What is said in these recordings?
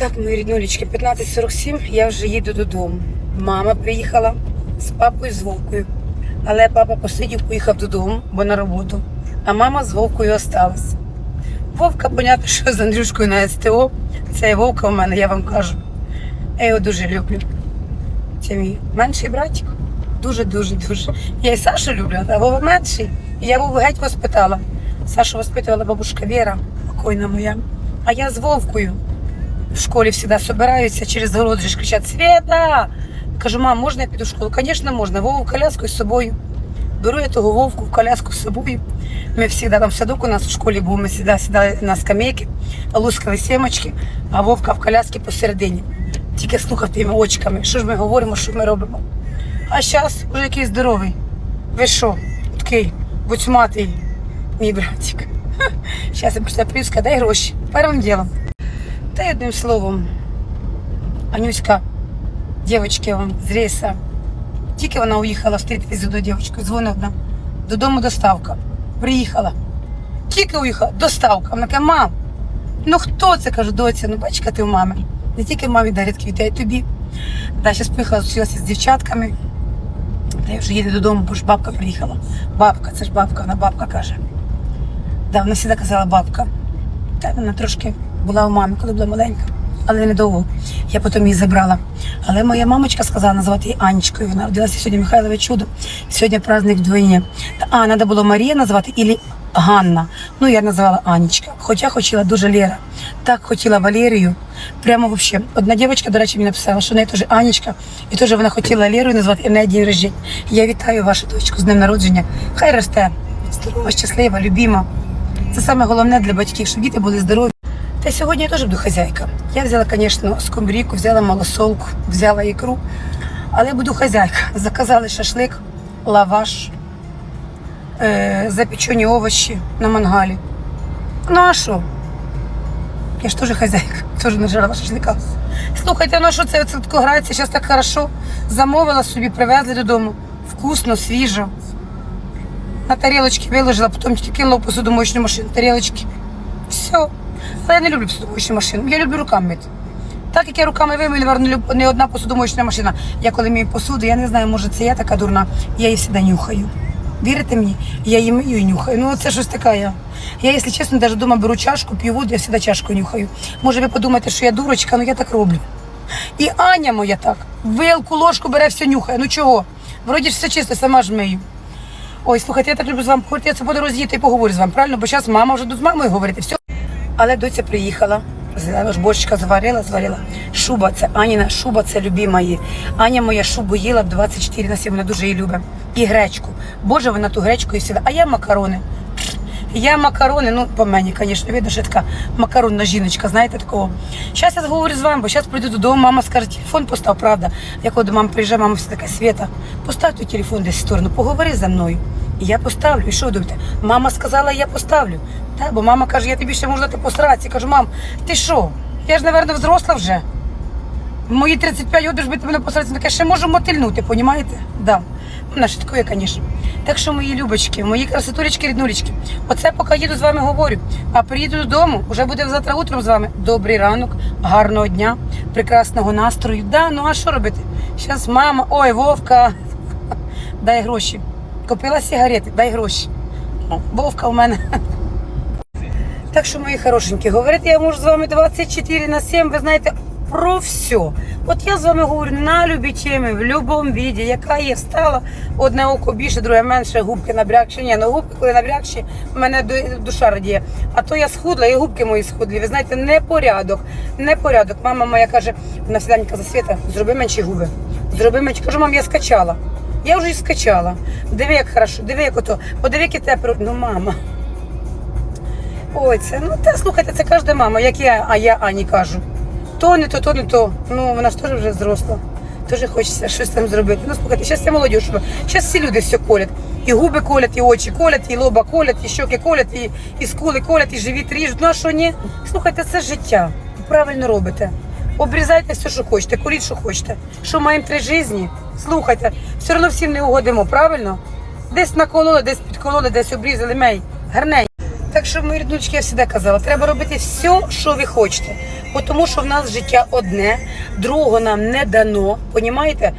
Так, мої ріднулечки, 15.47, я вже їду додому. Мама приїхала з папою з Вовкою. Але папа посидів, поїхав додому, бо на роботу. А мама з Вовкою осталась. Вовка, понятно, що з Андрюшкою на СТО. Це Вовка у мене, я вам кажу. Я його дуже люблю. Це мій менший братик. Дуже-дуже дуже. Я і Сашу люблю, а Вова менший. Я Вову геть воспитала. Сашу воспитувала бабушка Віра, покойна моя. А я з Вовкою в школі завжди збираються через город кричать Света! Кажу, мам, можна я піду в школу? Звісно, можна. Вову в коляску з собою. Беру я того вовку в коляску з собою. Ми завжди там садок у нас у школі був, ми завжди сідали на скамейки, лускали сімочки, а вовка в коляскі посередині. Тільки слухати тими очками, що ж ми говоримо, що ми робимо. А зараз вже який здоровий. Ви що? Такий буцьматий мій братик. Зараз я просто плюска, дай гроші. Першим ділом. Та одним словом, Анюська, дівчинки вам з рейса. Тільки вона уїхала встретитися з одною дівчинкою, дзвонить нам. Додому доставка. Приїхала. Тільки уїхала, доставка. Вона каже, мам, ну хто це? Кажу, доця, ну бачка ти у мами. Не тільки мамі дарять квіти, а й тобі. Да, зараз поїхала зустрілася з дівчатками. Та я вже їду додому, бо ж бабка приїхала. Бабка, це ж бабка, вона бабка каже. Да, вона завжди казала бабка. Та вона трошки була у мами, коли була маленька, але недовго. Я потім її забрала. Але моя мамочка сказала назвати її Анечкою. Вона родилася сьогодні Михайлове чудо. Сьогодні праздник вдвоє. А, треба було Марія назвати ілі Ганна. Ну, я назвала Анечка. Хоча хотіла дуже Лера. Так хотіла Валерію. Прямо взагалі. Одна дівчинка, до речі, мені написала, що в неї теж Анечка. І теж вона хотіла Лерою назвати і в неї день рождення. Я вітаю вашу дочку з днем народження. Хай росте. Здорова, щаслива, любима. Це саме головне для батьків, щоб діти були здорові. Та сьогодні я теж буду хазяйка. Я взяла, звісно, скумбрійку, взяла малосолку, взяла ікру, але я буду хазяйка. Заказали шашлик, лаваш, е- запечені овочі на мангалі. Ну а що? Я ж теж хазяйка, теж нажарила шашлика. Слухайте, ну що це, це грається, зараз так хорошо. Замовила собі, привезли додому. Вкусно, свіжо. На тарілочки виложила, потім тільки кинула в посудомоечну машину. Тарілочки. Все. Але я не люблю посудомоечну машину. Я люблю руками мити. Так як я руками вимила, не, одна посудомоечна машина. Я коли мию посуду, я не знаю, може це я така дурна, я її завжди нюхаю. Вірите мені? Я її мию і нюхаю. Ну це щось таке я. Я, якщо чесно, навіть вдома беру чашку, п'ю воду, я завжди чашку нюхаю. Може ви подумаєте, що я дурочка, ну я так роблю. І Аня моя так. Вилку, ложку бере, все нюхає. Ну чого? Вроді ж все чисто, сама ж мию. Ой, слухайте, я так люблю з вами поговорити, я це буду роз'їти і поговорю з вами, правильно? Бо зараз мама вже тут з мамою говорити. Все. Але доця приїхала. Ж борщика зварила, зварила. Шуба, це Аніна, шуба це любима її. Аня моя шубу їла б 24 на 7, вона дуже її любить. І гречку. Боже, вона ту гречку і сюди. А я макарони. Я макарони, ну по мені, звісно, видно, що така макаронна жіночка, знаєте такого. Зараз я говорю з вами, бо зараз прийду додому, мама скаже, телефон постав, правда. Я коли до мами приїжджаю, мама все така Свята, постав той телефон десь в сторону, поговори за мною. І я поставлю. І що ви думаєте? Мама сказала, я поставлю. Так, бо мама каже, я тобі ще можу дати посратися. Я кажу, мам, ти що? Я ж, напевно, взросла вже. В мої 35 років ж бити мене посередині, таке ще можу мотильнути, понімаєте? Да. Вона шуткує, звісно. Так що, мої любочки, мої красотулечки, ріднулечки, оце поки їду з вами говорю. А приїду додому, вже буде завтра утром з вами. Добрий ранок, гарного дня, прекрасного настрою. Да, ну а що робити? Зараз мама, ой, Вовка, дай гроші. Купила сигарети, дай гроші. Вовка у мене. Так що, мої хорошенькі, говорити я можу з вами 24 на 7, ви знаєте, про все. От я з вами говорю на любі теми, в будь-якому віді, яка є, встала, одне око більше, друге менше, губки набрякші. Ні, ну губки, коли набрякші, в мене ду- душа радіє. А то я схудла, і губки мої схудлі. Ви знаєте, непорядок, непорядок. Мама моя каже, вона мені казала, зроби менші губи. Зроби менші. Кажу, мам, я скачала. Я вже і скачала. Диви, як хорошо, диви, як ото, подиви, яке тепер. Ну, мама. Ой, це, ну та слухайте, це кожна мама, як я, а я Ані кажу. То не то, то не то. Ну, вона ж теж вже зросла. Теж хочеться щось там зробити. Ну, слухайте, зараз це молодь. Зараз всі люди все колять. І губи колять, і очі колять, і лоба колять, і щоки колять, і, і скули колять, і живіт ріжуть. Ну а що ні? Слухайте, це життя. Правильно робите. Обрізайте все, що хочете, куріть, що хочете. Що маємо три житті? Слухайте, все одно всім не угодимо, правильно? Десь накололи, десь підкололи, десь обрізали мей. Гарненько. Що мої ріднучки, я завжди казала, треба робити все, що ви хочете. Тому що в нас життя одне, другого нам не дано. Понімаєте?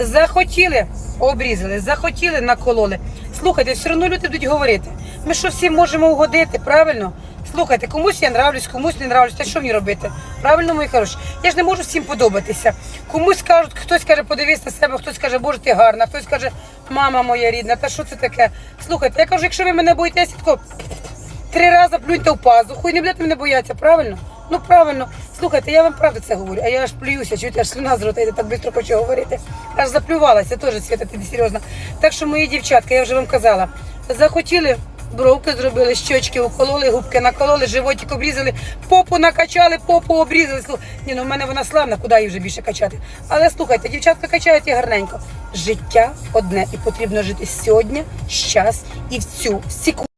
Захотіли, обрізали, захотіли, накололи. Слухайте, все одно люди будуть говорити. Ми що всім можемо угодити, правильно? Слухайте, комусь я нравлюсь, комусь не нравлюсь. Та що мені робити? Правильно, мої хороші? Я ж не можу всім подобатися. Комусь кажуть, хтось каже, подивись на себе, хтось каже, боже, ти гарна, хтось каже, мама моя рідна, та що це таке? Слухайте, я кажу, якщо ви мене боїтеся, тако три рази плюньте в пазуху і не будете мене боятися, правильно? Ну правильно. Слухайте, я вам правду це говорю, а я аж плююся, чуєте, аж слюна з рота йде, так швидко хочу говорити. Аж заплювалася, теж свята, ти серйозно. Так що, мої дівчатка, я вже вам казала, захотіли. Бровки зробили, щочки укололи, губки накололи, животик обрізали, попу накачали, попу обрізали. Ні, ну в мене вона славна, куди її вже більше качати. Але слухайте, дівчатка качають і гарненько. Життя одне, і потрібно жити сьогодні, щас і в цю секунду.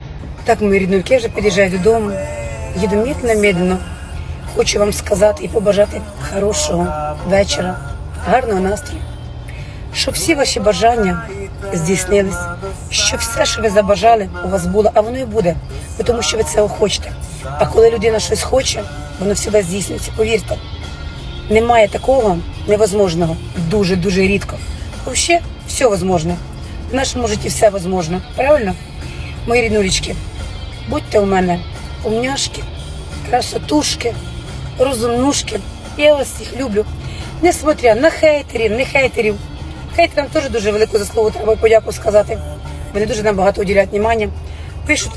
Так, мої ріднульки, я вже під'їжджаю додому. Їду медленно, медленно. Хочу вам сказати і побажати хорошого вечора, гарного настрою, щоб всі ваші бажання здійснились, щоб все, що ви забажали, у вас було, а воно і буде, тому що ви цього хочете. А коли людина щось хоче, воно завжди здійснюється. Повірте, немає такого невозможного, дуже-дуже рідко. Взагалі, все возможно. В нашому житті все возможно. Правильно? Мої ріднулечки, будьте у мене умняшки, красотушки, розумнушки. Я вас всіх люблю. Несмотря на хейтерів, не хейтерів. Хейтерам теж дуже велику заслугу треба подяку сказати. Вони дуже нам багато уділяють внимання. Пишуть